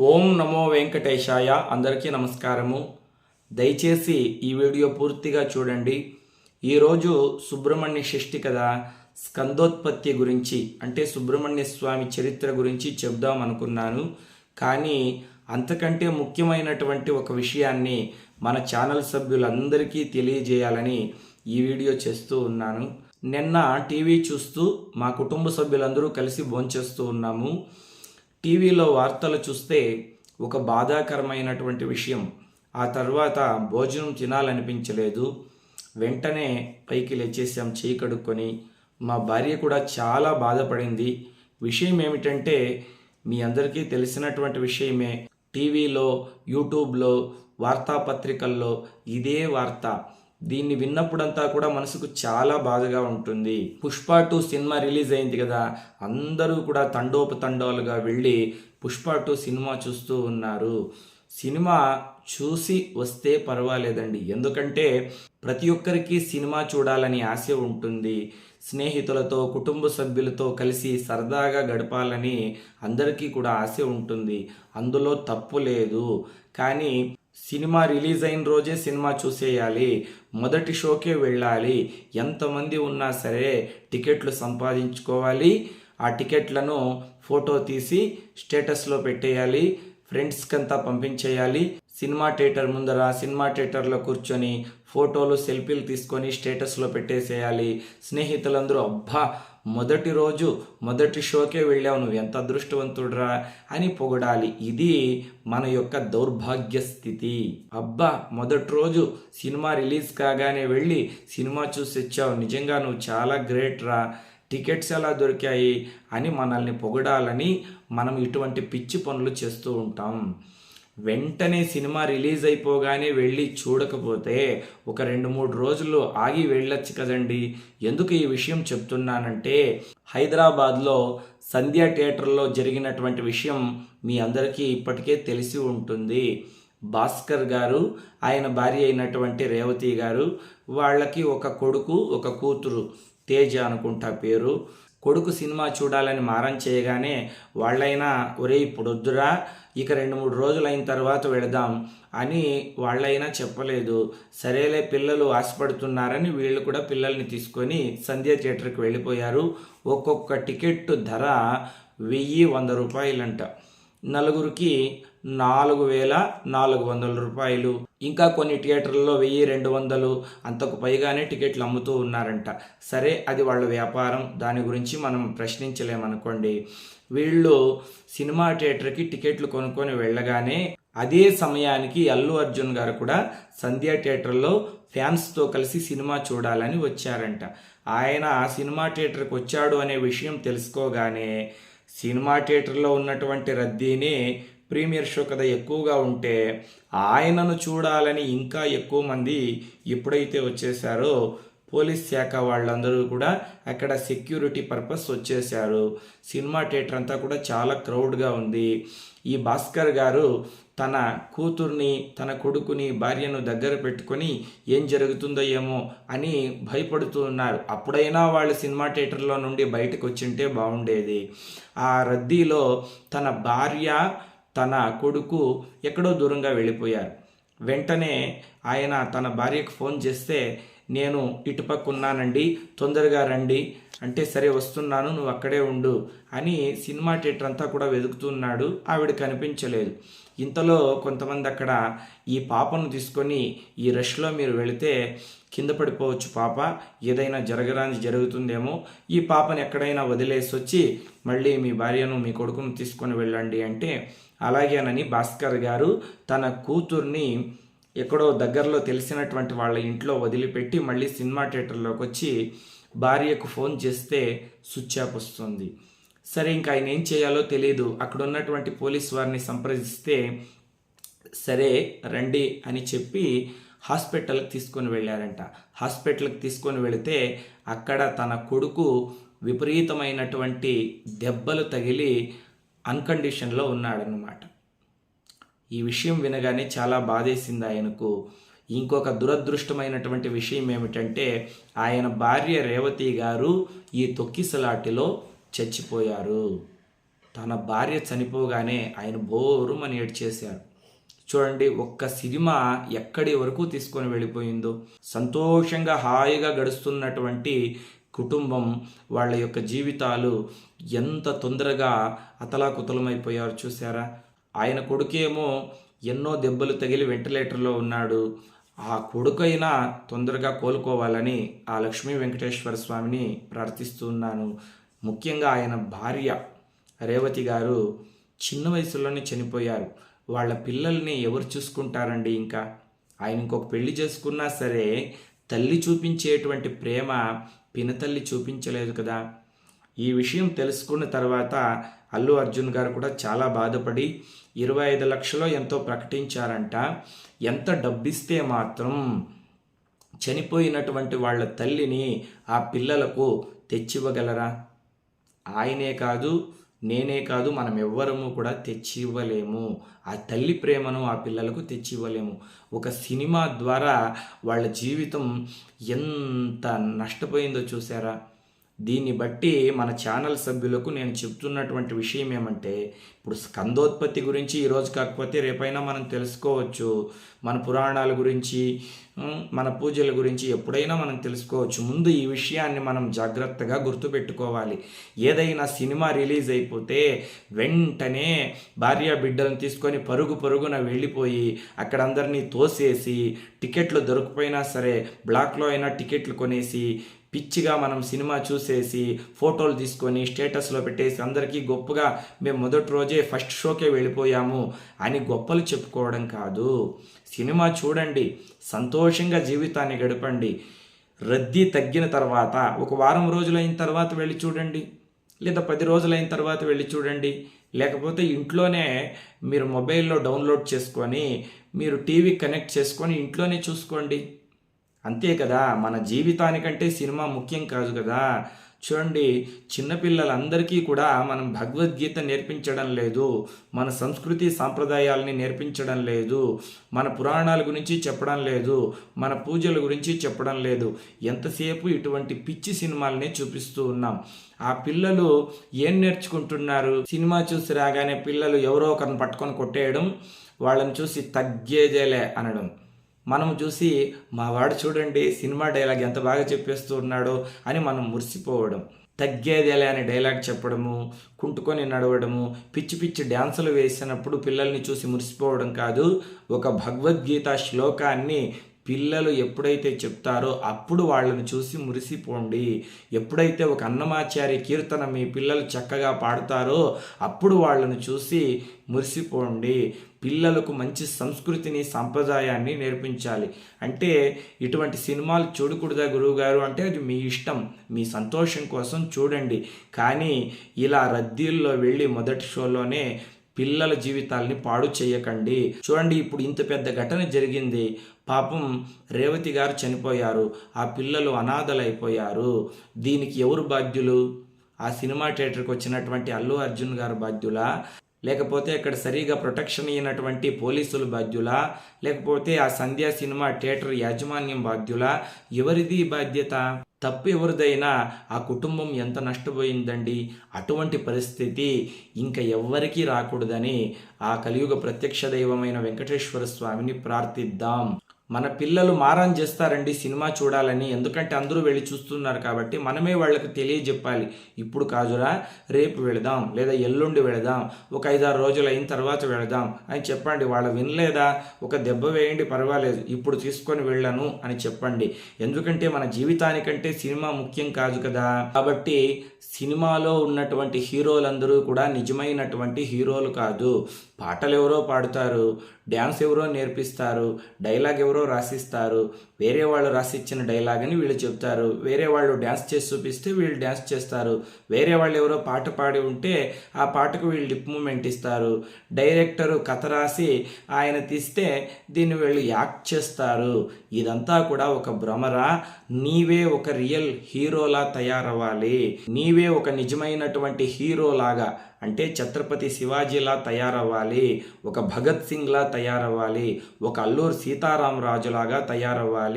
ఓం నమో వెంకటేశాయ. అందరికీ నమస్కారము. దయచేసి ఈ వీడియో పూర్తిగా చూడండి. ఈరోజు సుబ్రహ్మణ్య షష్ఠి కదా. స్కందోత్పత్తి గురించి అంటే సుబ్రహ్మణ్య స్వామి చరిత్ర గురించి చెప్దాం అనుకున్నాను. కానీ అంతకంటే ముఖ్యమైనటువంటి ఒక విషయాన్ని మన ఛానల్ సభ్యులందరికీ తెలియజేయాలని ఈ వీడియో చేస్తూ ఉన్నాను. నిన్న టీవీ చూస్తూ మా కుటుంబ సభ్యులందరూ కలిసి భోంచేస్తూ ఉన్నాము. టీవీలో వార్తలు చూస్తే ఒక బాధాకరమైనటువంటి విషయం. ఆ తర్వాత భోజనం తినాలనిపించలేదు. వెంటనే పైకి లేచేసాం చేయి కడుక్కొని. మా భార్య కూడా చాలా బాధపడింది. విషయం ఏమిటంటే మీ అందరికీ తెలిసినటువంటి విషయమే. టీవీలో యూట్యూబ్లో వార్తాపత్రికల్లో ఇదే వార్త. దీన్ని విన్నప్పుడంతా కూడా మనసుకు చాలా బాధగా ఉంటుంది. పుష్ప టూ సినిమా రిలీజ్ అయింది కదా అందరూ కూడా తండోపతండాలుగా వెళ్ళి పుష్ప టూ సినిమా చూస్తూ ఉన్నారు. సినిమా చూసి వస్తే పర్వాలేదండి. ఎందుకంటే ప్రతి ఒక్కరికి సినిమా చూడాలని ఆశ ఉంటుంది. స్నేహితులతో కుటుంబ సభ్యులతో కలిసి సరదాగా గడపాలని అందరికీ కూడా ఆశ ఉంటుంది. అందులో తప్పు లేదు. కానీ సినిమా రిలీజ్ అయిన రోజే సినిమా చూసేయాలి. మొదటి షోకే వెళ్ళాలి. ఎంతమంది ఉన్నా సరే టికెట్లు సంపాదించుకోవాలి. ఆ టికెట్లను ఫోటో తీసి స్టేటస్లో పెట్టేయాలి. ఫ్రెండ్స్కి అంతా పంపించేయాలి. సినిమా థియేటర్ ముందర సినిమా థియేటర్లో కూర్చొని ఫోటోలు సెల్ఫీలు తీసుకొని స్టేటస్లో పెట్టేసేయాలి. స్నేహితులందరూ అబ్బా మొదటి రోజు మొదటి షోకే వెళ్ళావు నువ్వు. ఎంత అదృష్టవంతుడురా అని పొగడాలి. ఇది మన యొక్క దౌర్భాగ్య స్థితి. అబ్బా మొదటి రోజు సినిమా రిలీజ్ కాగానే వెళ్ళి సినిమా చూసి వచ్చావు. నిజంగా నువ్వు చాలా గ్రేట్ రా. టికెట్స్ ఎలా దొరికాయి అని మనల్ని పొగడాలని మనం ఇటువంటి పిచ్చి పనులు చేస్తూ ఉంటాం. వెంటనే సినిమా రిలీజ్ అయిపోగానే వెళ్ళి చూడకపోతే ఒక రెండు మూడు రోజులు ఆగి వెళ్ళొచ్చు కదండి. ఎందుకు ఈ విషయం చెప్తున్నానంటే హైదరాబాద్లో సంధ్యా థియేటర్లో జరిగినటువంటి విషయం మీ అందరికీ ఇప్పటికే తెలిసి ఉంటుంది. భాస్కర్ గారు ఆయన భార్య అయినటువంటి రేవతి గారు వాళ్ళకి ఒక కొడుకు ఒక కూతురు తేజ అనుకుంటా పేరు. కొడుకు సినిమా చూడాలని మారం చేయగానే వాళ్ళైనా ఒరే ఇప్పుడు వద్దురా ఇక రెండు మూడు రోజులు అయిన తర్వాత వెళదాం అని వాళ్ళైనా చెప్పలేదు. సరేలే పిల్లలు ఆశపడుతున్నారని వీళ్ళు కూడా పిల్లల్ని తీసుకొని సంధ్య థియేటర్కి వెళ్ళిపోయారు. ఒక్కొక్క టికెట్ ధర వెయ్యి వంద రూపాయలంట. నలుగురికి నాలుగు వేల నాలుగు వందల రూపాయలు. ఇంకా కొన్ని థియేటర్లలో వెయ్యి రెండు వందలు అంతకు పైగానే టికెట్లు అమ్ముతూ ఉన్నారంట. సరే అది వాళ్ళ వ్యాపారం. దాని గురించి మనం ప్రశ్నించలేమనుకోండి. వీళ్ళు సినిమా థియేటర్కి టికెట్లు కొనుక్కొని వెళ్ళగానే అదే సమయానికి అల్లు అర్జున్ గారు కూడా సంధ్యా థియేటర్లో ఫ్యాన్స్తో కలిసి సినిమా చూడాలని వచ్చారంట. ఆయన సినిమా థియేటర్కి వచ్చాడు అనే విషయం తెలుసుకోగానే సినిమా థియేటర్లో ఉన్నటువంటి రద్దీని ప్రీమియర్ షో కదా ఎక్కువగా ఉంటే ఆయనను చూడాలని ఇంకా ఎక్కువ మంది ఎప్పుడైతే వచ్చేసారో పోలీస్ శాఖ వాళ్ళందరూ కూడా అక్కడ సెక్యూరిటీ పర్పస్ వచ్చేసారు సినిమా థియేటర్ అంతా కూడా చాలా క్రౌడ్గా ఉంది. ఈ భాస్కర్ గారు తన కూతుర్ని తన కొడుకుని భార్యను దగ్గర పెట్టుకొని ఏం జరుగుతుందో ఏమో అని భయపడుతూ ఉన్నారు. అప్పుడైనా వాళ్ళు సినిమా థియేటర్లో నుండి బయటకు వచ్చింటే బాగుండేది. ఆ రద్దీలో తన భార్య తన కొడుకు ఎక్కడో దూరంగా వెళ్ళిపోయారు. వెంటనే ఆయన తన భార్యకు ఫోన్ చేస్తే నేను ఇటుపక్క ఉన్నానండి తొందరగా రండి. అంటే సరే వస్తున్నాను నువ్వు అక్కడే ఉండు అని సినిమా థియేటర్ అంతా కూడా వెతుకుతున్నాడు. ఆవిడ కనిపించలేదు. ఇంతలో కొంతమంది అక్కడ ఈ పాపను తీసుకొని ఈ రష్లో మీరు వెళితే కింద పడిపోవచ్చు పాప. ఏదైనా జరగరాని జరుగుతుందేమో. ఈ పాపను ఎక్కడైనా వదిలేసి వచ్చి మళ్ళీ మీ భార్యను మీ కొడుకును తీసుకొని వెళ్ళండి అంటే అలాగేనని భాస్కర్ గారు తన కూతుర్ని ఎక్కడో దగ్గరలో తెలిసినటువంటి వాళ్ళ ఇంట్లో వదిలిపెట్టి మళ్ళీ సినిమా థియేటర్లోకి వచ్చి భార్యకు ఫోన్ చేస్తే స్విచ్ ఆఫ్ వస్తుంది. సరే ఇంకా ఆయన ఏం చేయాలో తెలియదు అక్కడ ఉన్నటువంటి పోలీస్ వారిని సంప్రదిస్తే సరే రండి అని చెప్పి హాస్పిటల్కి తీసుకొని వెళ్ళారంట. హాస్పిటల్కి తీసుకొని వెళితే అక్కడ తన కొడుకు విపరీతమైనటువంటి దెబ్బలు తగిలి అన్కండిషన్లో ఉన్నాడనమాట ఈ విషయం వినగానే చాలా బాధేసింది ఆయనకు. ఇంకొక దురదృష్టమైనటువంటి విషయం ఏమిటంటే ఆయన భార్య రేవతి గారు ఈ తొక్కిసలాటిలో చచ్చిపోయారు. తన భార్య చనిపోగానే ఆయన బోరుమని ఏడ్చేశారు. చూడండి ఒక్క సినిమా ఎక్కడి వరకు తీసుకొని వెళ్ళిపోయిందో. సంతోషంగా హాయిగా గడుస్తున్నటువంటి కుటుంబం వాళ్ళ యొక్క జీవితాలు ఎంత తొందరగా అతలాకుతలమైపోయారు చూసారా ఆయన కొడుకేమో ఎన్నో దెబ్బలు తగిలి వెంటిలేటర్లో ఉన్నాడు. ఆ కొడుకైనా తొందరగా కోలుకోవాలని ఆ లక్ష్మీ వెంకటేశ్వర స్వామిని ప్రార్థిస్తున్నాను ముఖ్యంగా ఆయన భార్య రేవతి గారు చిన్న వయసులోనే చనిపోయారు. వాళ్ళ పిల్లల్ని ఎవరు చూసుకుంటారండి ఇంకా? ఆయన ఇంకొక పెళ్ళి చేసుకున్నా సరే తల్లి చూపించేటువంటి ప్రేమ పినతల్లి చూపించలేదు కదా. ఈ విషయం తెలుసుకున్న తర్వాత అల్లు అర్జున్ గారు కూడా చాలా బాధపడి ఇరవై ఐదు లక్షలు ఎంతో ప్రకటించారంట. ఎంత డబ్బిస్తే మాత్రం చనిపోయినటువంటి వాళ్ళ తల్లిని ఆ పిల్లలకు తెచ్చివ్వగలరా? ఆయనే కాదు నేనే కాదు మనం ఎవ్వరము కూడా తెచ్చి ఇవ్వలేము ఆ తల్లి ప్రేమను ఆ పిల్లలకు తెచ్చి ఇవ్వలేము ఒక సినిమా ద్వారా వాళ్ళ జీవితం ఎంత నష్టపోయిందో చూసారా దీన్ని బట్టి మన ఛానల్ సభ్యులకు నేను చెప్తున్నటువంటి విషయం ఏమంటే ఇప్పుడు స్కందోత్పత్తి గురించి ఈరోజు కాకపోతే రేపైనా మనం తెలుసుకోవచ్చు. మన పురాణాల గురించి మన పూజల గురించి ఎప్పుడైనా మనం తెలుసుకోవచ్చు. ముందు ఈ విషయాన్ని మనం జాగ్రత్తగా గుర్తుపెట్టుకోవాలి. ఏదైనా సినిమా రిలీజ్ అయిపోతే వెంటనే భార్య బిడ్డలను తీసుకొని పరుగు పరుగున వెళ్ళిపోయి అక్కడ అందరినీ తోసేసి టికెట్లు దొరకపోయినా సరే బ్లాక్లో అయినా టికెట్లు కొనేసి పిచ్చిగా మనం సినిమా చూసేసి ఫోటోలు తీసుకొని స్టేటస్లో పెట్టేసి అందరికీ గొప్పగా మేము మొదటి రోజే ఫస్ట్ షోకే వెళ్ళిపోయాము అని గొప్పలు చెప్పుకోవడం కాదు. సినిమా చూడండి సంతోషంగా జీవితాన్ని గడపండి. రద్దీ తగ్గిన తర్వాత ఒక వారం రోజులైన తర్వాత వెళ్ళి చూడండి లేదా పది రోజులైన తర్వాత వెళ్ళి చూడండి. లేకపోతే ఇంట్లోనే మీరు మొబైల్లో డౌన్లోడ్ చేసుకొని మీరు టీవీ కనెక్ట్ చేసుకొని ఇంట్లోనే చూసుకోండి. అంతే కదా మన జీవితానికంటే సినిమా ముఖ్యం కాదు కదా. చూడండి చిన్నపిల్లలందరికీ కూడా మనం భగవద్గీత నేర్పించడం లేదు మన సంస్కృతి సాంప్రదాయాలని నేర్పించడం లేదు మన పురాణాల గురించి చెప్పడం లేదు మన పూజల గురించి చెప్పడం లేదు. ఎంతసేపు ఇటువంటి పిచ్చి సినిమాలనే చూపిస్తూ ఉన్నాం. ఆ పిల్లలు ఏం నేర్చుకుంటున్నారు? సినిమా చూసి రాగానే పిల్లలు ఎవరో ఒకరిని పట్టుకొని కొట్టేయడం వాళ్ళని చూసి తగ్గేదేలే అనడం. మనం చూసి మా వాడు చూడండి సినిమా డైలాగ్ ఎంత బాగా చెప్పేస్తూ ఉన్నాడో అని మనం మురిసిపోవడం తగ్గేదేలే అనే డైలాగ్ చెప్పడము కుంటుకొని నడవడము పిచ్చి పిచ్చి డ్యాన్సులు వేసినప్పుడు పిల్లల్ని చూసి మురిసిపోవడం కాదు. ఒక భగవద్గీత శ్లోకాన్ని పిల్లలు ఎప్పుడైతే చెప్తారో అప్పుడు వాళ్ళని చూసి మురిసిపోండి. ఎప్పుడైతే ఒక అన్నమాచారి కీర్తన మీ పిల్లలు చక్కగా పాడతారో అప్పుడు వాళ్ళని చూసి మురిసిపోండి. పిల్లలకు మంచి సంస్కృతిని సంప్రదాయాన్ని నేర్పించాలి. అంటే ఇటువంటి సినిమాలు చూడకూడదా గురువుగారు? అంటే అది మీ ఇష్టం మీ సంతోషం కోసం చూడండి. కానీ ఇలా రద్దీల్లో వెళ్ళి మొదటి షోలోనే పిల్లల జీవితాల్ని పాడు చేయకండి. చూడండి ఇప్పుడు ఇంత పెద్ద ఘటన జరిగింది. పాపం రేవతి గారు చనిపోయారు. ఆ పిల్లలు అనాథలైపోయారు. దీనికి ఎవరు బాధ్యులు? ఆ సినిమా థియేటర్కి వచ్చినటువంటి అల్లు అర్జున్ గారు బాధ్యులా? లేకపోతే ఇక్కడ సరిగా ప్రొటెక్షన్ అయినటువంటి పోలీసులు బాధ్యులా? లేకపోతే ఆ సంధ్యా సినిమా థియేటర్ యాజమాన్యం బాధ్యులా? ఎవరిది బాధ్యత? తప్పు ఎవరిదైనా ఆ కుటుంబం ఎంత నష్టపోయిందండి? అటువంటి పరిస్థితి ఇంకా ఎవ్వరికీ రాకూడదని ఆ కలియుగ ప్రత్యక్ష దైవమైన వెంకటేశ్వర స్వామిని ప్రార్థిద్దాం. మన పిల్లలు మారం చేస్తారండి సినిమా చూడాలని. ఎందుకంటే అందరూ వెళ్ళి చూస్తున్నారు కాబట్టి మనమే వాళ్ళకి తెలియజెప్పాలి. ఇప్పుడు కాదురా రేపు వెళదాం లేదా ఎల్లుండి వెళదాం ఒక ఐదారు రోజులు అయిన తర్వాత వెళదాం అని చెప్పండి. వాళ్ళు వినలేదా? ఒక దెబ్బ వేయండి పర్వాలేదు. ఇప్పుడు తీసుకొని వెళ్ళను అని చెప్పండి. ఎందుకంటే మన జీవితానికంటే సినిమా ముఖ్యం కాదు కదా. కాబట్టి సినిమాలో ఉన్నటువంటి హీరోలందరూ కూడా నిజమైనటువంటి హీరోలు కాదు. పాటలు ఎవరో పాడుతారు డ్యాన్స్ ఎవరో నేర్పిస్తారు డైలాగ్ ఎవరో రాసిస్తారు. వేరే వాళ్ళు రాసిచ్చిన డైలాగ్ అని వీళ్ళు చెప్తారు వేరే వాళ్ళు డ్యాన్స్ చేసి చూపిస్తే వీళ్ళు డ్యాన్స్ చేస్తారు. వేరే వాళ్ళు ఎవరో పాట పాడి ఉంటే ఆ పాటకు వీళ్ళు లిప్ మూమెంట్ ఇస్తారు. డైరెక్టరు కథ రాసి ఆయన తీస్తే దీన్ని వీళ్ళు యాక్ట్ చేస్తారు. ఇదంతా కూడా ఒక భ్రమరా? నీవే ఒక రియల్ హీరోలా తయారవ్వాలి. నీవే ఒక నిజమైనటువంటి హీరోలాగా అంటే ఛత్రపతి శివాజీలా తయారవ్వాలి. ఒక భగత్ సింగ్లా తయారవ్వాలి. ఒక అల్లూరు సీతారామరాజులాగా తయారవ్వాలి.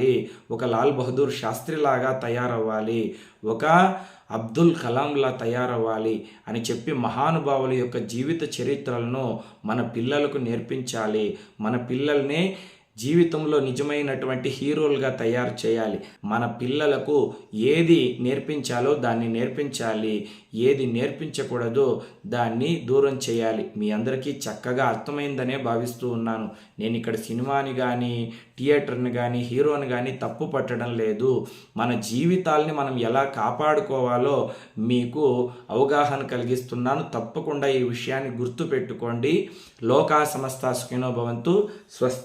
ఒక లాల్ బహదూర్ శాస్త్రిలాగా తయారవ్వాలి. ఒక అబ్దుల్ కలాంలా తయారవ్వాలి అని చెప్పి మహానుభావుల యొక్క జీవిత చరిత్రలను మన పిల్లలకు నేర్పించాలి. మన పిల్లల్ని జీవితంలో నిజమైనటువంటి హీరోలుగా తయారు చేయాలి. మన పిల్లలకు ఏది నేర్పించాలో దాన్ని నేర్పించాలి. ఏది నేర్పించకూడదో దాన్ని దూరం చేయాలి. మీ అందరికీ చక్కగా అర్థమైందనే భావిస్తూ ఉన్నాను. నేను ఇక్కడ సినిమాని కానీ థియేటర్ని కానీ హీరోని కానీ తప్పు పట్టడం లేదు. మన జీవితాల్ని మనం ఎలా కాపాడుకోవాలో మీకు అవగాహన కలిగిస్తున్నాను. తప్పకుండా ఈ విషయాన్ని గుర్తుపెట్టుకోండి. లోకా సమస్త సుఖినోభవంతు స్వస్తి.